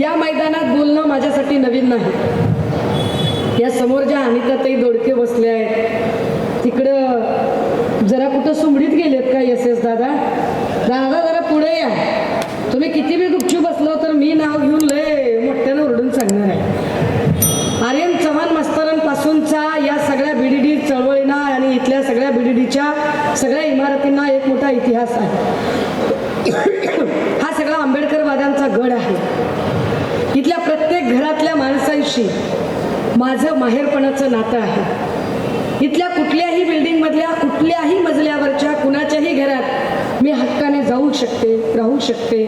या मैदानात बोलणं माझ्यासाठी नवीन नाही. या समोर ज्या अनिताताई दोडके बसले आहेत तिकडं जरा कुठं सुमडीत गेलेत का एस एस दादा? दादा जरा पुढे या. तुम्ही किती बी गुपचूप बसलो तर मी नाव घेऊन लय मोठ्यानं ओरडून सांगणार आहे. आर्यन चव्हाण मास्तरांपासूनचा या सगळ्या बीडीडी चळवळींना आणि इथल्या सगळ्या बीडीडीच्या सगळ्या इमारतींना एक मोठा इतिहास आहे हा सगळा आंबेडकरवाद्यांचा गड आहे इथल्या प्रत्येक घरातल्या माणसांशी माझं माहेरपणाचं नातं आहे. इथल्या कुठल्याही बिल्डिंगमधल्या कुठल्याही मजल्यावरच्या कुणाच्याही घरात मी हक्काने जाऊ शकते राहू शकते.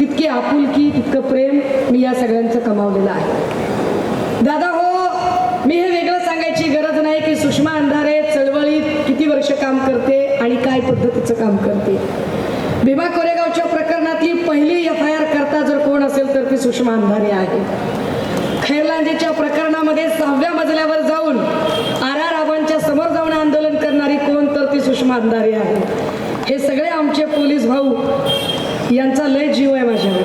तितकी आपुलकी तितकं प्रेम मी या सगळ्यांचं कमावलेलं आहे. दादा हो मी हे वेगळं सांगायची गरज नाही की सुषमा अंधारे चळवळीत किती वर्ष काम करते आणि काय पद्धतीचं काम करते. भीमा कोरेगावच्या प्रकरणातली पहिली एफ आय आर करता जर कोण असेल तर ती सुषमा अंधारे आहे. खैरलांजेच्या प्रकरणामध्ये सहाव्या मजल्यावर जाऊन आर आर आबांच्या समोर जाऊन आंदोलन करणारी कोण तर ती सुषमा अंधारे आहे. हे सगळे आमचे पोलीस भाऊ यांचा लय जीव आहे माझ्यावर.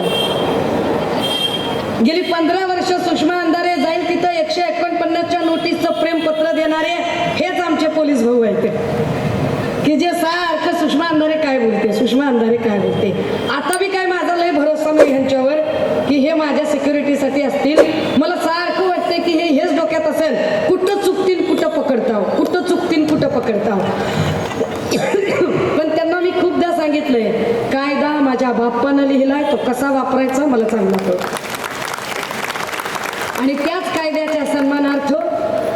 गेली पंधरा वर्ष सुषमा अंधारे जाईल तिथं एकशे एकोणपन्नासच्या नोटीसचं प्रेमपत्र देणारे हेच आमचे पोलीस भाऊ आहेत की जे सारखं सुषमा अंधारे काय बोलते? सुषमा अंधारे काय बोलते आता बी काय माझा लय भरोसा नाही ह्यांच्यावर की हे माझ्या सिक्युरिटीसाठी असतील मला सारखं वाटतंय की हे हेच डोक्यात असेल कुठं चुकतील कुठं पकडताव कुठं चुकतील कुठं पकडताव पण त्यांना मी खूपदा सांगितलंय कायदा माझ्या बाप्पानं लिहिलाय तो कसा वापरायचा मला चांगला कळतो आणि त्याच कायद्याच्या सन्मानार्थ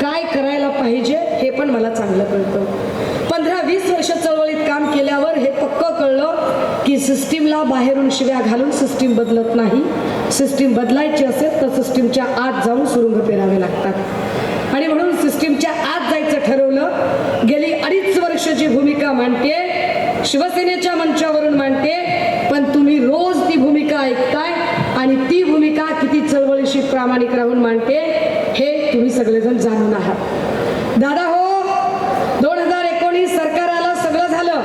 काय करायला पाहिजे हे पण मला चांगलं कळतं. पंधरा वीस वर्ष चळवळीत काम केल्यावर हे पक्क कळलं की सिस्टीमला बाहेरून शिव्या घालून सिस्टीम बदलत नाही. सिस्टीम बदलायची असेल तर सिस्टीमच्या आत जाऊन सुरुंग पेरावे लागतात. आणि म्हणून सिस्टीमच्या आत जायचं ठरवलं गेली अडीच वर्षाची भूमिका मांडते शिवसेनेच्या मंचावरून मांडते पण तुम्ही रोज ती भूमिका ऐकताय आणि ती भूमिका किती चळवळीशी प्रामाणिक राहून मांडते हे तुम्ही सगळेजण जाणून आहात. दादा हो दोन हजार एकोणीस सरकार आलं सगळं झालं.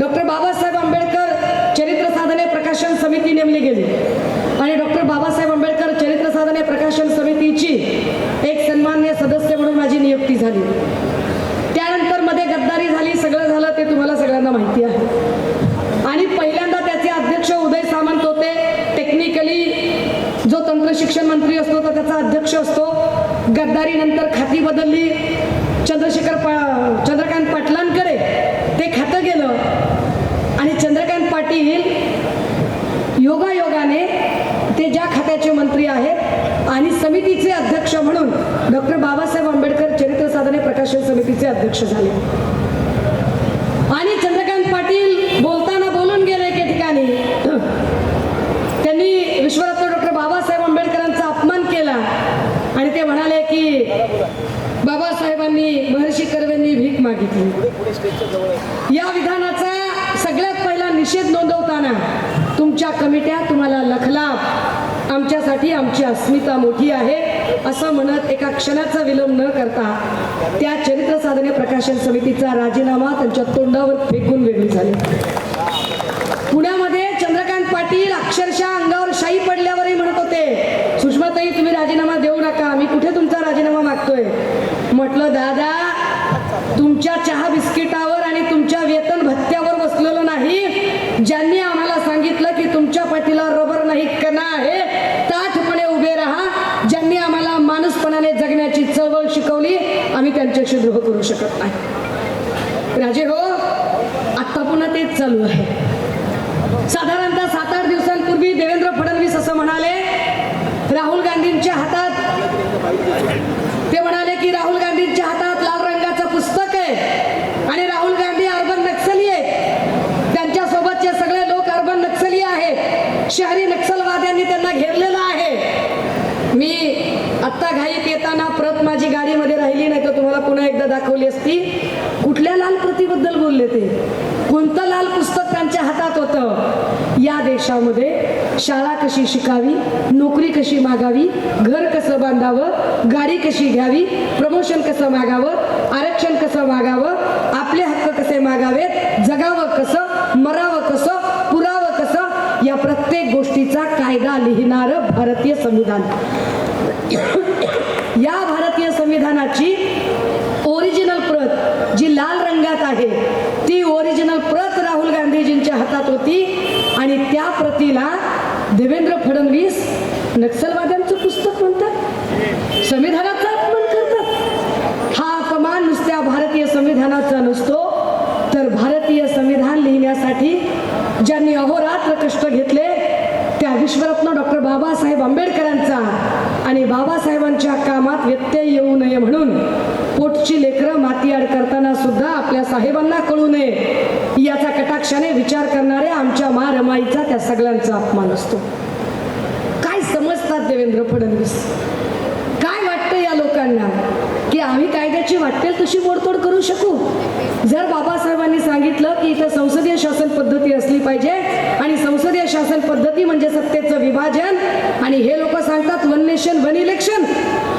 डॉक्टर बाबासाहेब आंबेडकर चरित्र साधने प्रकाशन समिती नेमली गेली. आणि डॉक्टर बाबासाहेब आंबेडकर चरित्र साधने प्रकाशन समितीची एक सन्मान्य सदस्य म्हणून माझी नियुक्ती झाली त्यानंतरमध्ये गद्दारी झाली सगळं झालं ते तुम्हाला सगळ्यांना माहिती आहे. आणि पहिल्यांदा त्याचे अध्यक्ष उदय सामंत होते. टेक्निकली जो तंत्र शिक्षण मंत्री असतो तो त्याचा अध्यक्ष असतो. गद्दारी नंतर खाती बदलली. चंद्रशेखर पा चंद्रकांत पाटलांकडे ते खातं गेलं. आणि चंद्रकांत पाटील योगायोगाने ते ज्या खात्याचे मंत्री आहेत आणि समितीचे अध्यक्ष म्हणून डॉक्टर बाबासाहेब आंबेडकर चरित्र साधने प्रकाशन समितीचे अध्यक्ष झाले आणि चंद्रकांत पाटील बोलताना बोलून गेले एके ठिकाणी त्यांनी विश्वरत्न डॉक्टर बाबासाहेब आंबेडकरांचा अपमान केला आणि ते म्हणाले की बाबांनी महर्षी कर्वेंनी भीक मागितली. या विधानाचा सगळ्यात पहिला निषेध नोंदवताना तुमच्या कमिट्या तुम्हाला लखलाप. आमच्यासाठी आमची अस्मिता मोठी आहे असं म्हणत एका क्षणाचा विलंब न करता त्या चरित्र साधने प्रकाशन समितीचा राजीनामा त्यांच्या तोंडावर फेकून वेगळी झाली पुण्यामध्ये चंद्रकांत पाटील अक्षरशः अंगावर शाई पडल्यावरही म्हणत होते सुषमाताई तुम्ही राजीनामा देऊ नका मी कुठे तुमचा राजीनामा मागतोय म्हटलं दादा तुमच्या चहा बिस्किटावर आणि तुमच्या वेतन भत्त्यावर बसलेलो नाही ज्यांनी आम्हाला सांगितलं की तुमच्या पाठीला रबर नाही कणा आहे ताठपणे उभे राहा ज्यांनी आम्हाला माणूसपणाने जगण्याची चळवळ शिकवली आम्ही त्यांच्याशी द्रोह करू शकत नाही राजे हो आत्ता पुन्हा तेच चालू आहे साधारणतः सात आठ दिवसांपूर्वी देवेंद्र फडणवीस असं म्हणाले राहुल गांधींच्या हातात ते म्हणाले की राहुल गांधींच्या हातात लाल रंगाचं पुस्तक आहे आणि राहुल गांधी अर्बन नक्सली आहेत त्यांच्या सोबतचे सगळे लोक अर्बन नक्सली आहेत शहरी नक्षलवाद्यांनी त्यांना घेरलेलं आहे मी आत्ता घाईत येताना प्रत माझी गाडीमध्ये राहिली नाही तर तुम्हाला पुन्हा एकदा दाखवली असती? कुठल्या लाल प्रतीबद्दल बोलले ते? कोणतं लाल पुस्तक त्यांच्या हातात होतं? या देशामध्ये शाळा कशी शिकावी नोकरी कशी मागावी घर कसं बांधावं गाडी कशी घ्यावी प्रमोशन कसं मागावं आरक्षण कसं मागावं आपले हक्क कसे मागावेत जगावं कसं मरावं कसं पुरावं कसं या प्रत्येक प्रत्येक गोष्टीचा कायदा लिहिणार भारतीय संविधान. या भारतीय संविधानाची ओरिजिनल प्रत जी लाल रंगात आहे. ती ओरिजिनल प्रत राहुल गांधीजींच्या हातात होती आणि त्या प्रतीला देवेंद्र फडणवीस नक्षलवाद्यांचं पुस्तक म्हणतात. संविधानाचा अपमान करतात. हा अपमान नुसत्या भारतीय संविधानाचा नसतो तर भारतीय संविधान लिहिण्यासाठी ज्यांनी अहोरात्र कष्ट घेतले त्या विश्वरत्न डॉक्टर बाबासाहेब आंबेडकरांचा आणि बाबासाहेबांच्या कामात व्यत्यय येऊ नये म्हणून पोटची लेकरं मातीआड करताना सुद्धा आपल्या साहेबांना कळू नये. याचा कटाक्षाने विचार करणाऱ्या आमच्या मा रमाईचा त्या सगळ्यांचा अपमान असतो. काय समजतात देवेंद्र फडणवीस? काय वाटतं या लोकांना? की आम्ही कायद्याची वाटेल तशी मोडतोड करू शकू? जर बाबासाहेबांनी सांगितलं की इथं संसदीय शासन पद्धती असली पाहिजे आणि संसदीय शासन पद्धती विभाजन. आणि हे लोक सांगतात one nation one election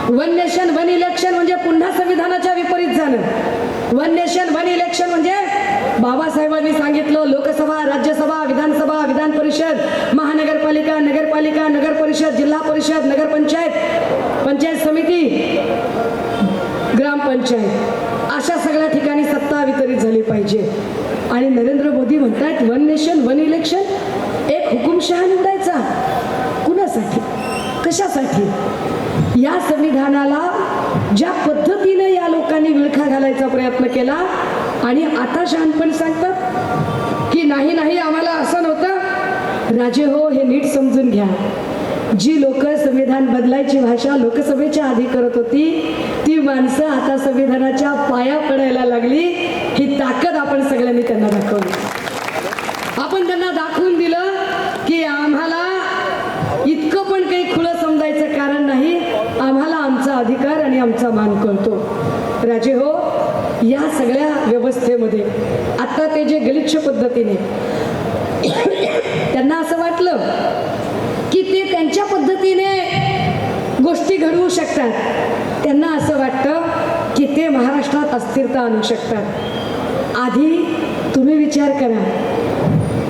one nation one election म्हणजे पुन्हा संविधानाच्या विपरीत झालं वन नेशन वन इलेक्शन म्हणजे बाबासाहेबांनी सांगितलं लोकसभा राज्यसभा विधानसभा विधान परिषद महानगरपालिका नगरपालिका नगर परिषद जिल्हा परिषद नगरपंचायत पंचायत समिती ग्रामपंचायत अशा सगळ्या ठिकाणी सत्ता वितरित झाली पाहिजे. आणि नरेंद्र मोदी म्हणतात वन नेशन वन इलेक्शन एक हुकुमशहा कुणासाठी? कशासाठी? या संविधानाला ज्या पद्धतीनं या लोकांनी विळखा घालायचा प्रयत्न केला आणि आता शहाणपण सांगतात की नाही नाही आम्हाला असं नव्हतं. राजे हो हे नीट समजून घ्या. जी लोक संविधान बदलायची भाषा लोकसभेच्या आधी करत होती ती माणसं आता संविधानाच्या पाया पडायला लागली. ही ताकद आपण सगळ्यांनी त्यांना दाखवली. आपण त्यांना दाखवून दिलं की आम्हाला इतकं पण काही खुलं समजायचं कारण नाही. आम्हाला आमचा अधिकार आणि आमचा मान कळतो. राजे हो या सगळ्या व्यवस्थेमध्ये आता ते जे गलिच्छ पद्धतीने त्यांना असं वाटलं की ते त्यांच्या पद्धतीने गोष्टी घडवू शकतात. त्यांना असं वाटतं की ते महाराष्ट्रात अस्थिरता आणू शकतात. आधी तुम्ही विचार करा.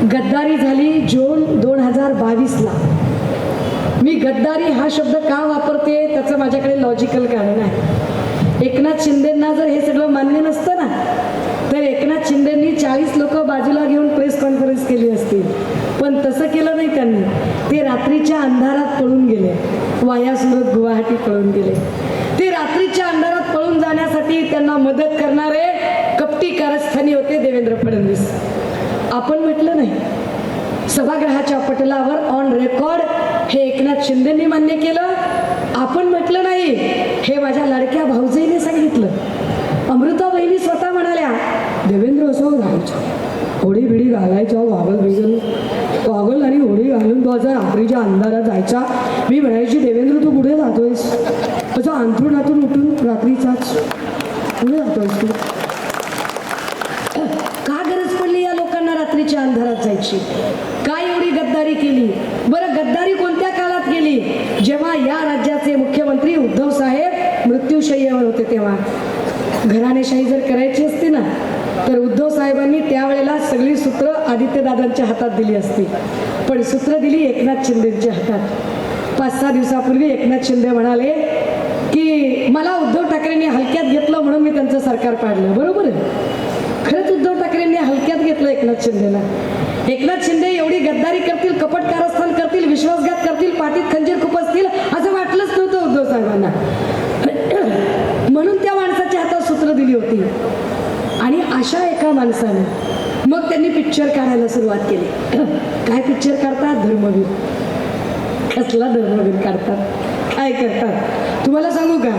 गद्दारी झाली जून दोन हजार बावीसला. मी गद्दारी हा शब्द का वापरते त्याचं माझ्याकडे लॉजिकल कारण आहे. एकनाथ शिंदेंना जर हे सगळं मान्य नसतं ना तर एकनाथ शिंदेंनी चाळीस लोक बाजूला घेऊन प्रेस कॉन्फरन्स केली असती पण तसं केलं नाही त्यांनी. ते रात्रीच्या अंधारात पळून गेले. वाया सुरत गुवाहाटी पळून गेले. ते रात्रीच्या अंधारात पळून जाण्यासाठी त्यांना मदत करणारे कपटी कारस्थानी होते देवेंद्र फडणवीस आपण म्हटलं नाही सभागृहाच्या पटलावर ऑन रेकॉर्ड हे एकनाथ शिंदेंनी मान्य केलं. आपण म्हटलं नाही हे माझ्या लाडक्या भाऊजीने सांगितलं. अमृता बहिणी स्वतः म्हणाल्या देवेंद्र असं हो राहायचं होडी बिडी घालायचो वागल बिगल. वागल आणि होडी घालून तो असा रात्रीच्या अंधारात जायचा. मी म्हणायची देवेंद्र तू कुठे जातोयस? असं अंथरुणातून उठून रात्रीचाच. पुढे जातोयस तू? का गरज पडली या लोकांना रात्रीच्या अंधारात जायची का एवढी गद्दारी केली बरं गद्दारी कोणत्या काळात केली जेव्हा या राज्याचे मुख्यमंत्री उद्धव साहेब मृत्यूशय्यावर होते तेव्हा. घराणेशाही जर करायची असती ना तर उद्धव साहेबांनी त्यावेळेला सगळी सूत्र आदित्यदादांच्या हातात दिली असती. पण सूत्र दिली एकनाथ शिंदेच्या हातात. पाच सहा दिवसापूर्वी एकनाथ शिंदे म्हणाले की मला उद्धव ठाकरेंनी हलक्यात घेतलं म्हणून मी त्यांचं सरकार पाडलं. बरोबर आहे. खरंच उद्धव ठाकरेंनी हलक्यात घेतलं एकनाथ शिंदेला. एकनाथ शिंदे एवढी गद्दारी करतील कपटकार करतील विश्वासघात करतील पाठीत खंजीर खुपसतील असं वाटलंच नव्हतं उद्धव साहेबांना. म्हणून त्या माणसाच्या हातात सूत्र दिली होती. आणि अशा एका माणसाने मग त्यांनी पिक्चर काढायला सुरुवात केली. काय पिक्चर काढतात? धर्मवीर. कसला धर्मवीर काढतात? काय करतात? तुम्हाला सांगू का?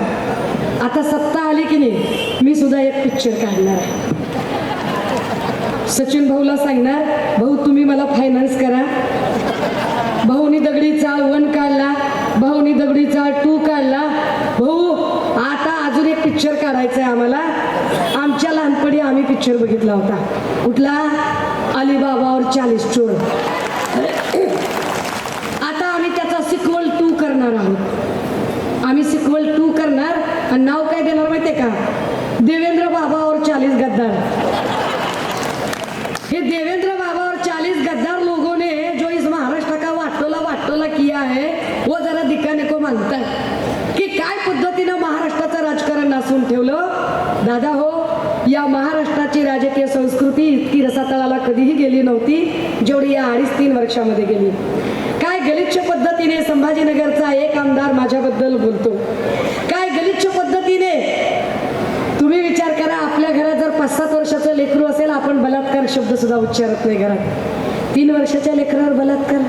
आता सत्ता आली की नाही मी सुद्धा एक पिक्चर काढणार आहे. सचिन भाऊला सांगणार भाऊ तुम्ही मला फायनान्स करा भाऊनी दगडीचा वन काढला भाऊनी दगडीचा टू काढला. भाऊ आता अजून एक पिक्चर काढायचा आहे आम्हाला. आमच्या लहानपणी आम्ही पिक्चर बघितला होता. कुठला? अलिबाबा और चालीस चोर आता आम्ही त्याचा सिक्वल टू करणार आहोत. आम्ही सिक्वल टू करणार. आणि नाव काय देणार माहितीये का? देवेंद्र बाबा और चालीस गद्दार. हे देवेंद्र बाबा और चालीस गद्दार लोगों ने जो इस महाराष्ट्र का घाटोला किया है वो जरा दिखाने को मागता है की काय पद्धतीनं महाराष्ट्राचं वाचून ठेवलं. दादा हो या महाराष्ट्राची राजकीय संस्कृती इतकी रसातळाला कधीही गेली नव्हती जेवढी या अडीच तीन वर्षामध्ये गेली. काय गलिच्छ पद्धतीने संभाजीनगरचा एक आमदार माझ्याबद्दल बोलतो? काय गलिच्छ पद्धतीने? तुम्ही विचार करा आपल्या घरात जर पाच सात वर्षाचं लेकरू असेल आपण बलात्कार शब्द सुद्धा उच्चारत नाही घरात. तीन वर्षाच्या लेकरावर बलात्कार.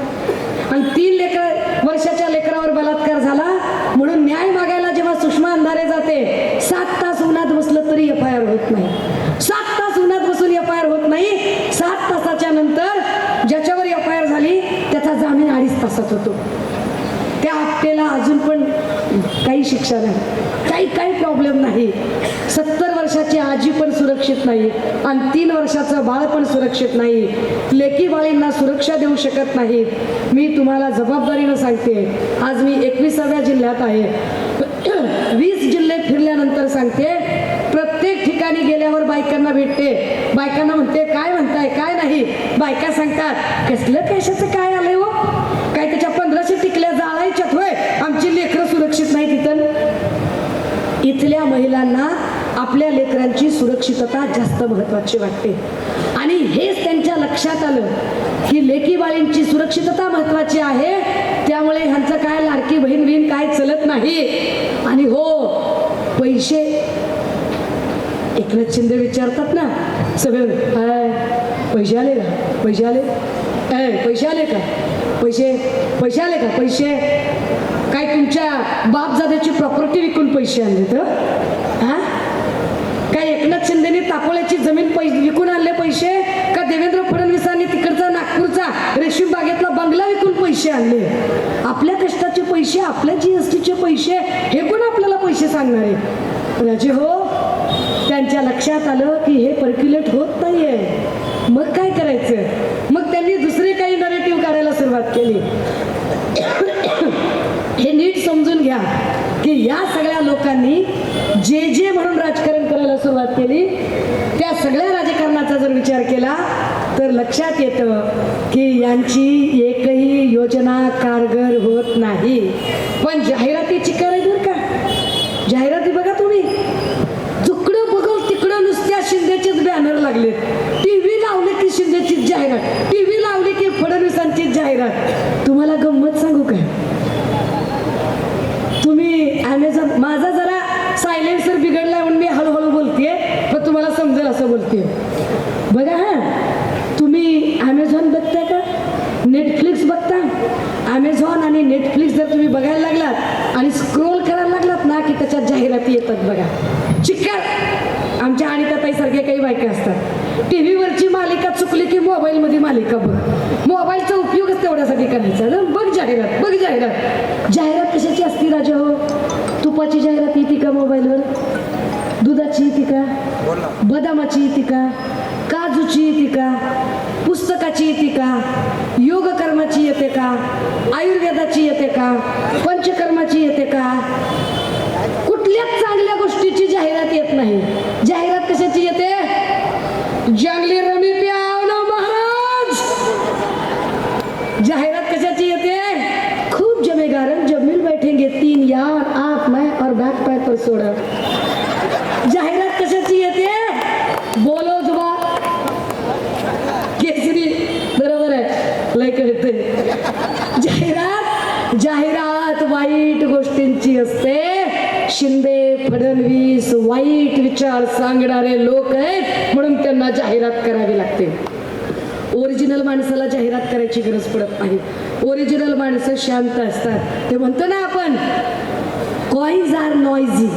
आणि तीन लेकर वर्षाच्या लेकरावर बलात्कार झाला म्हणून न्याय मागायला जेव्हा सुषमा अंधारे जाते सात तास उन्हात बसलं तरी एफ आय आर होत नाही. सात तास उन्हात बसून एफ आय आर होत नाही. सात तासाच्या नंतर ज्याच्यावर एफ आय आर झाली त्याचा जामीन अडीच तासात होतो. त्या हप्त्याला अजून पण काही शिक्षा नाही. काही काही प्रॉब्लेम नाही. सत्तर वर्षाची आजी पण सुरक्षित नाही. आणि तीन वर्षाचं बाळ पण सुरक्षित नाही. लेकी बाळींना सुरक्षा देऊ शकत नाही. मी तुम्हाला जबाबदारीनं सांगते. आज मी एकविसाव्या जिल्ह्यात आहे. वीस जिल्हे फिरल्यानंतर सांगते. ठिकाणी गेल्यावर बायकांना भेटते. बायकांना म्हणते काय म्हणताय? काय नाही? बायका सांगतात कसलं कशाचं काय आलंय हो? काय त्याच्या पंधराशे टिकल्या जाळायच्यात होय? आमची लेकरं सुरक्षित नाही तिथं. इथल्या महिलांना आपल्या लेकरांची सुरक्षितता जास्त महत्वाची वाटते. आणि हेच त्यांच्या लक्षात आलं की लेकी बाळींची सुरक्षितता महत्वाची आहे. त्यामुळे ह्यांचं काय लाडकी बहीण बहीण काय चलत नाही. आणि हो पैसे एकनाथ शिंदे विचारतात ना। सगळं आय पैसे आले का पैसे आले ए पैसे आले का? पैसे पैसे आले का पैसे? काय तुमच्या बापजाद्याची प्रॉपर्टी विकून पैसे आणले तर? हा? काय एकनाथ शिंदेने तापोळ्याची जमीन पै विकून आणले पैसे? का देवेंद्र फडणवीसांनी तिकडचा नागपूरचा रेशीम बागेतला बंगला विकून पैसे आणले? आपल्या कष्टाचे पैसे आपल्या जी एस टीचे पैसे हे कोण आपल्याला पैसे सांगणार? आहे राजे हो त्यांच्या लक्षात आलं की हे पर्क्युलेट होत नाहीये. मग काय करायचं? मग त्यांनी दुसरे काही नरेटिव्ह काढायला सुरुवात केली. हे नीट समजून घ्या की या सगळ्या लोकांनी जे जे म्हणून राजकारण करायला सुरुवात केली त्या सगळ्या राजकारणाचा जर विचार केला तर लक्षात येतं की यांची एकही योजना कारगर होत नाही. पण जाहिराती चिकार आहे बरं का जाहिराती बघा तुम्ही जिकडं बघल तिकडं नुसत्या शिंदेचेच बॅनर लागलेत टीव्ही लावले की शिंदेचीच जाहिरात टीव्ही लावली की फडणवीसांचीच जाहिरात तुम्हाला गंमत सांगू काय तुम्ही ॲमेझॉन माझा जरा सायलेन्सर बिघडलाय म्हणून मी हळूहळू बोलतेय पण तुम्हाला समजेल असं बोलते बघा हा तुम्ही ॲमेझॉन बघताय का नेटफ्लिक्स बघता ॲमेझॉन आणि नेटफ्लिक्स जर तुम्ही बघायला लागलात आणि स्क्रोल करायला लागलात ना की त्याच्यात येतात बघा. चिक्कार. आमच्या आणि ताईसारख्या काही बायका असतात. टी व्हीवरची मालिका चुकली की मोबाईलमध्ये मालिका बघ. मोबाईलचा उपयोगच तेवढ्यासाठी करायचा. ना बघ जाहिरात बघ जाहिरात. जाहिरात कशाची असती राजा हो? तुपाची जाहिरात येते का मोबाईलवर? दुधाची येते का? बदामाची येते का? काजूची येते का? पुस्तकाची येते का? योग कर्माची येते का? आयुर्वेदाची येते का? पंचकर्माची येते का? कुठल्याच चांगल्या गोष्टीची जाहिरात येत नाही. जाहिरात कशाची येते? जंगली रमी प्याव महाराज! जाहिरात कशाची येते? खूप जमेगा रंग जब मिल बैठेंगे तीन यार आप मैं और बैक पैर पर सोडा. जाहिरात कशाची येते? बोलो जुबा केसरी बरोबर आहे. लय कळते जाहिरात जाहिरात वाईट गोष्टींची असते. शिंदे फडणवीस वाईट विचार सांगणारे लोक आहेत म्हणून त्यांना जाहिरात करावी लागते. ओरिजिनल माणसाला जाहिरात करायची गरज पडत नाही. ओरिजिनल माणसं शांत असतात. ते म्हणतो ना आपण coins are noisy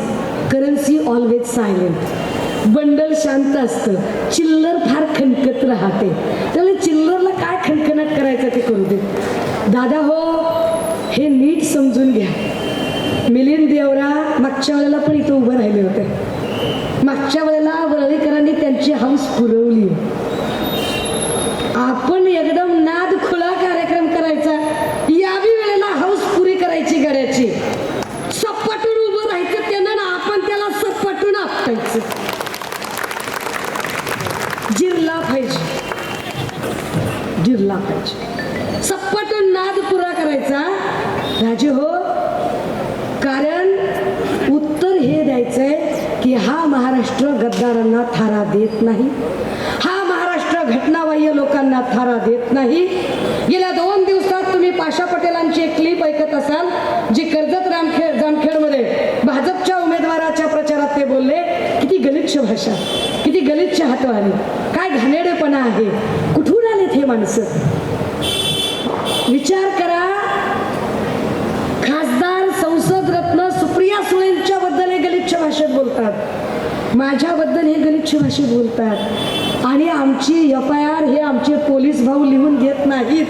currency always silent bundle शांत असतं. चिल्लर फार खणकत राहते. त्याला चिल्लरला काय खणखणाट करायचं ते करू दे. दादा हो हे नीट समजून घ्या. मिलिंद देवरा मागच्या वेळेला पण इथं उभं राहिले होते. मागच्या वेळेला वरळीकरांनी त्यांची हौस पुरवली आपण एकदा नाही. हा महाराष्ट्र घटनाबाह्य लोकांना थारा देत नाही. गेल्या दोन दिवसात तुम्ही पाशा पटेलांची एक क्लिप ऐकत असाल जी कर्जत रामखेड जामखेडमध्ये भाजपच्या उमेदवाराच्या प्रचारात ते बोलले किती गलिच्छ भाषा किती गलिच्छ हातवारी काय घाणेडेपणा आहे कुठून आले हे माणसं? विचार करा खासदार संसद रत्न सुप्रिया सुळेंच्या बद्दल गलिच्छ भाषेत बोलतात. माझ्याबद्दल गलिच्छ भाषेत बोलतात. आणि आमची एफ आय आर हे आमचे पोलीस भाऊ लिहून घेत नाहीत.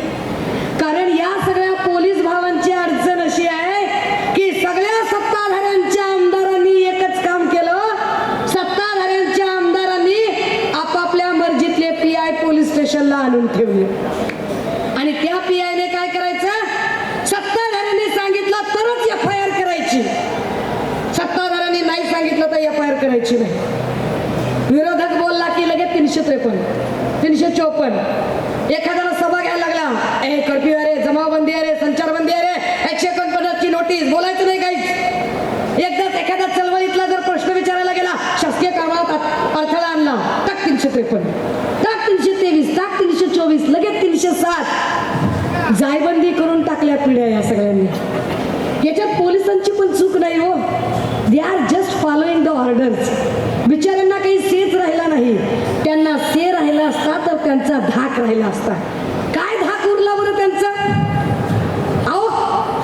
पिढ्या या सगळ्यांनी. याच्यात पोलिसांची पण चूक नाही हो. They are just following the orders बिचाऱ्यांना काही सेच राहिला नाही. त्यांना से राहिला असता तर त्यांचा धाक राहिला असता. काय धाक उरला बरं त्यांचा? अहो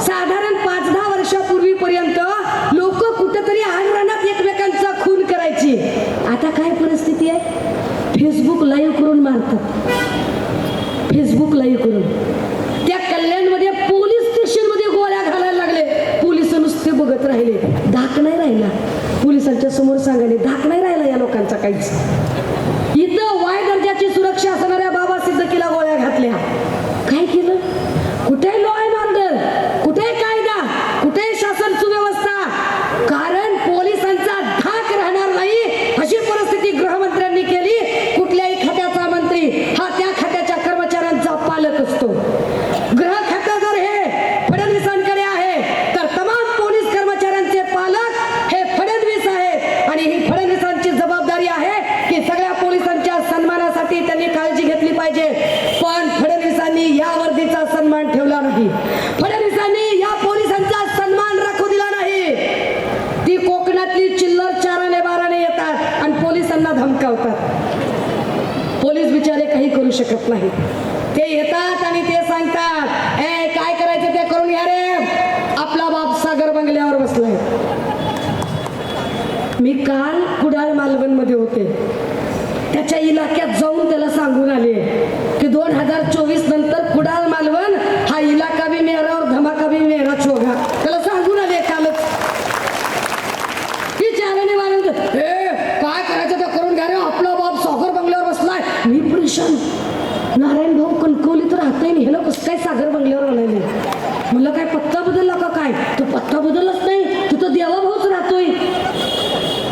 साधारण पाच दहा वर्षापूर्वीपर्यंत लोक कुठंतरी आंगणात एकमेकांचा खून करायची. आता काय परिस्थिती आहे? फेसबुक लाईव्ह करून मारतात. फेसबुक लाईव्ह करून. त्या कल्याणमध्ये राहिले. धाक नाही राहिला. पोलिसांच्या समोर सांगायले धाक नाही राहिला या लोकांचा काहीच. इथं वाय दर्जाची सुरक्षा असणाऱ्या बाबा सिद्दकीला गोळ्या घातल्या. नाही. फडणवीसांनी या पोलिसांचा सन्मान राखू दिला नाही. ती कोकणातली चिल्लर चाराने बाराने येतात आणि पोलिसांना धमकावतात. पोलीस बिचारे काही करू शकत नाहीत. भूषण नारायण भाऊ कणकवलीत येईल हे लोक काय सागर बंगल्यावर आलेले म्हणलं काय पत्ता बदलला का काय? तो पत्ता बदललाच नाही. तू तर देवा भाऊच राहतोय.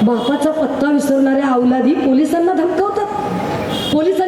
बापाचा पत्ता विसरणाऱ्या आवलादी पोलिसांना धमकावतात. पोलिसांना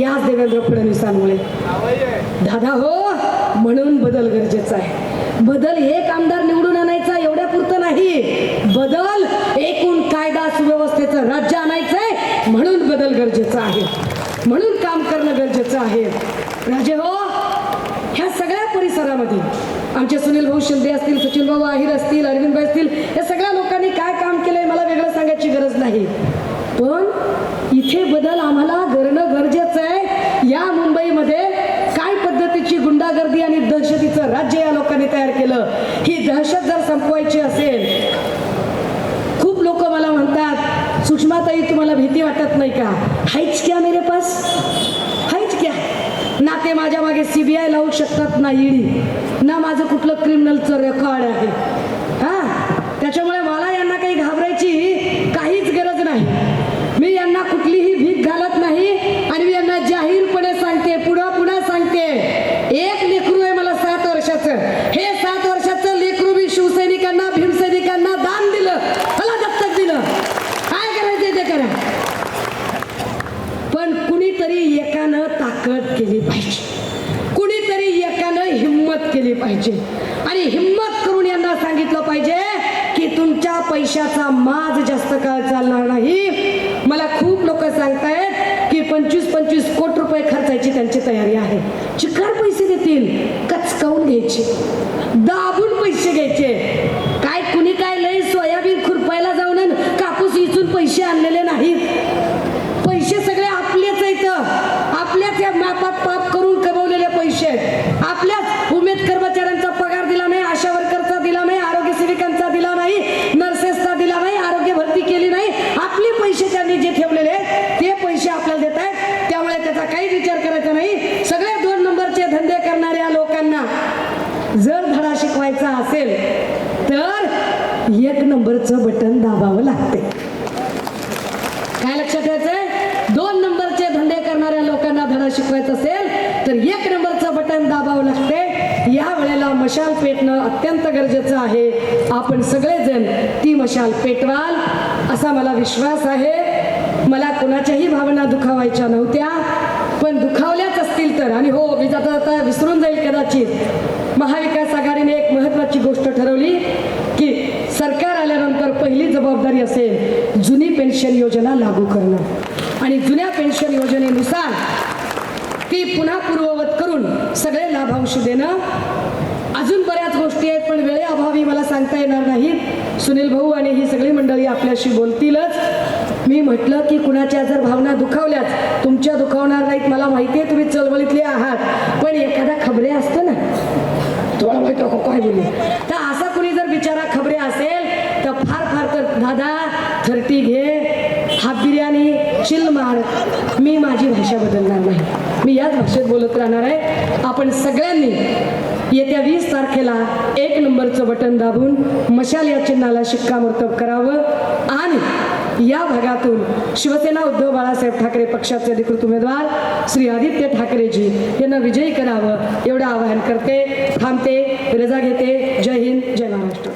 याच देवेंद्र फडणवीसांमुळे. दादा हो म्हणून बदल गरजेचा आहे. बदल हे कामदार निवडून आणायचा एवढ्या पुरतं नाही. बदल एकूण कायदा सुव्यवस्थेचं राज्य आणायचंय म्हणून बदल गरजेचा आहे. म्हणून काम करणं गरजेचं आहे. राजे हो ह्या सगळ्या परिसरामध्ये आमचे सुनील भाऊ शिंदे असतील सचिन भाऊ आहिर असतील अरविंद भाई असतील या सगळ्या लोकांनी काय काम केलंय मला वेगळं सांगायची गरज नाही. पण इथे बदल आम्हाला त्यांनी तयार केलं. ही दहशत जर संपवायची असेल खूप लोक मला म्हणतात सुषमाताई तुम्हाला भीती वाटत नाही का? हायच क्या मेरे पास? हायच क्या? ना ते माझ्या मागे सीबीआय लावू शकतात ना ईडी ना माझं कुठलं क्रिमिनलचं रेकॉर्ड आहे हा त्याच्यामुळे मला यांना काही घाबरायची काहीच गरज नाही मी यांना कुठलीही भीक घालत नाही आणि मी यांना जाहीरपणे सांगते पुढं पुन्हा सांगते एक लेकरू आहे मला सात वर्षाचं हे सात वर्षाचं लेकरू मी शिवसैनिकांना भीमसैनिकांना दान दिलं मला दत्तक दिलं काय करायचं ते करा पण कुणीतरी एकानं ताकद केली पाहिजे कुणीतरी एकानं हिंमत केली पाहिजे. आणि हिंमत करून यांना सांगितलं पाहिजे की तुमच्या पैशाचा माज जास्त काळ चालणार नाही. मला खूप लोक सांगतायत की पंचवीस पंचवीस कोटी रुपये खर्चायची त्यांची तयारी आहे. चिकार पैसे देतील कचकावून घ्यायचे. दाबून पैसे घ्यायचे काय कुणी काय लय सोयाबीन खुरपायला जाऊन अन कापूस इचून पैसे आणलेले नाहीत पैसे सगळे आपलेच आहेत आपल्याच या मापात पाप करून कमवलेले पैसे आहेत आपल्याच उमेद कर्मचाऱ्यांचा पगार दिला नाही आशा वर्करचा दिला नाही आरोग्य सेविकांचा दिला नाही नर्सेसचा दिला नाही आरोग्य भरती केली नाही आपले पैसे त्यांनी जे ठेवलेले आहेत ते पैसे आपल्याला देत आहेत त्यामुळे त्याचा काहीच विचार करायचा नाही सगळे दोन नंबरचे धंदे करणाऱ्या लोकांना जर धडा शिकवायचा असेल तर एक नंबरचं बटन दाबावं लागते काय लक्षात ठेवायचंय? दोन नंबरचे धंदे करणाऱ्या लोकांना धडा शिकवायचा असेल तर एक नंबरचं बटन दाबावं लागते. या वेळेला मशाल पेटणं अत्यंत गरजेचं आहे. आपण सगळेजण ती मशाल पेटवाल असा मला विश्वास आहे. मला कोणाच्याही भावना दुखावायच्या नव्हत्या पण दुखावल्याच असतील तर आणि हो मी आता जाता विसरून जाईल कदाचित. महाविकास आघाडीने एक महत्वाची गोष्ट ठरवली. पहिली जबाबदारी असेल जुनी पेन्शन योजना लागू करणं. आणि जुन्या पेन्शन योजनेनुसार ती पुन्हा पूर्ववत करून सगळे लाभांश देणं. अजून बऱ्याच गोष्टी आहेत पण वेळेअभावी मला सांगता येणार नाहीत. सुनील भाऊ आणि ही सगळी मंडळी आपल्याशी बोलतीलच. मी म्हटलं की कुणाच्या जर भावना दुखावल्याच तुमच्या दुखावणार नाहीत मला माहिती आहे तुम्ही चळवळीतले आहात पण एखादा खबरे असतं ना. तुम्हाला माहिती काय बोलले तर असा कुणी जर बिचारा खबरे असेल तर फार दादा थर्टी घे हाफ बिर्याणी चिल मार. मी माझी भाषा बदलणार नाही. मी याच भाषेत बोलत राहणार आहे. आपण सगळ्यांनी येत्या वीस तारखेला एक नंबरचं बटन दाबून मशाल या चिन्हाला शिक्कामोर्तब करावं. आणि या भागातून शिवसेना उद्धव बाळासाहेब ठाकरे पक्षाचे अधिकृत उमेदवार श्री आदित्य ठाकरेजी यांना विजयी करावं एवढं आवाहन करते थांबते रजा घेते. जय हिंद जय महाराष्ट्र.